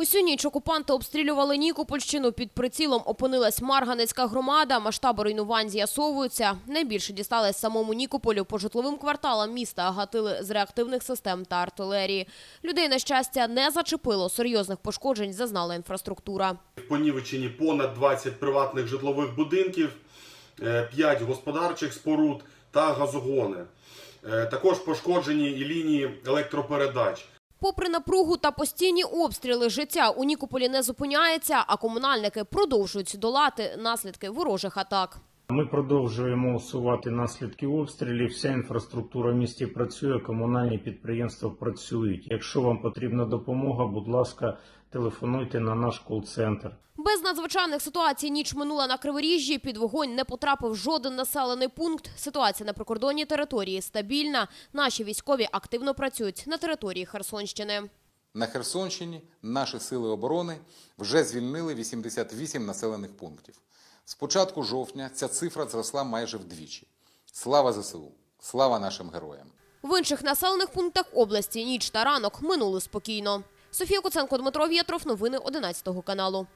Усю ніч окупанти обстрілювали Нікопольщину. Під прицілом опинилась Марганецька громада. Масштаби руйнувань з'ясовуються. Найбільше дісталось самому Нікополю. По житловим кварталам міста гатили з реактивних систем та артилерії. Людей, на щастя, не зачепило. Серйозних пошкоджень зазнала інфраструктура. Понівечені понад 20 приватних житлових будинків, 5 господарчих споруд та газогони. Е, Також пошкоджені і лінії електропередач. Попри напругу та постійні обстріли, життя у Нікополі не зупиняється, а комунальники продовжують долати наслідки ворожих атак. Ми продовжуємо усувати наслідки обстрілів. Вся інфраструктура в місті працює, комунальні підприємства працюють. Якщо вам потрібна допомога, будь ласка, телефонуйте на наш кол-центр. Без надзвичайних ситуацій ніч минула на Криворіжжі. Під вогонь не потрапив жоден населений пункт. Ситуація на прикордонній території стабільна. Наші військові активно працюють на території Херсонщини. На Херсонщині наші сили оборони вже звільнили 88 населених пунктів. З початку жовтня ця цифра зросла майже вдвічі. Слава ЗСУ! Слава нашим героям! В інших населених пунктах області ніч та ранок минули спокійно. Софія Куценко, Дмитро Вєтров. Новини 11 каналу.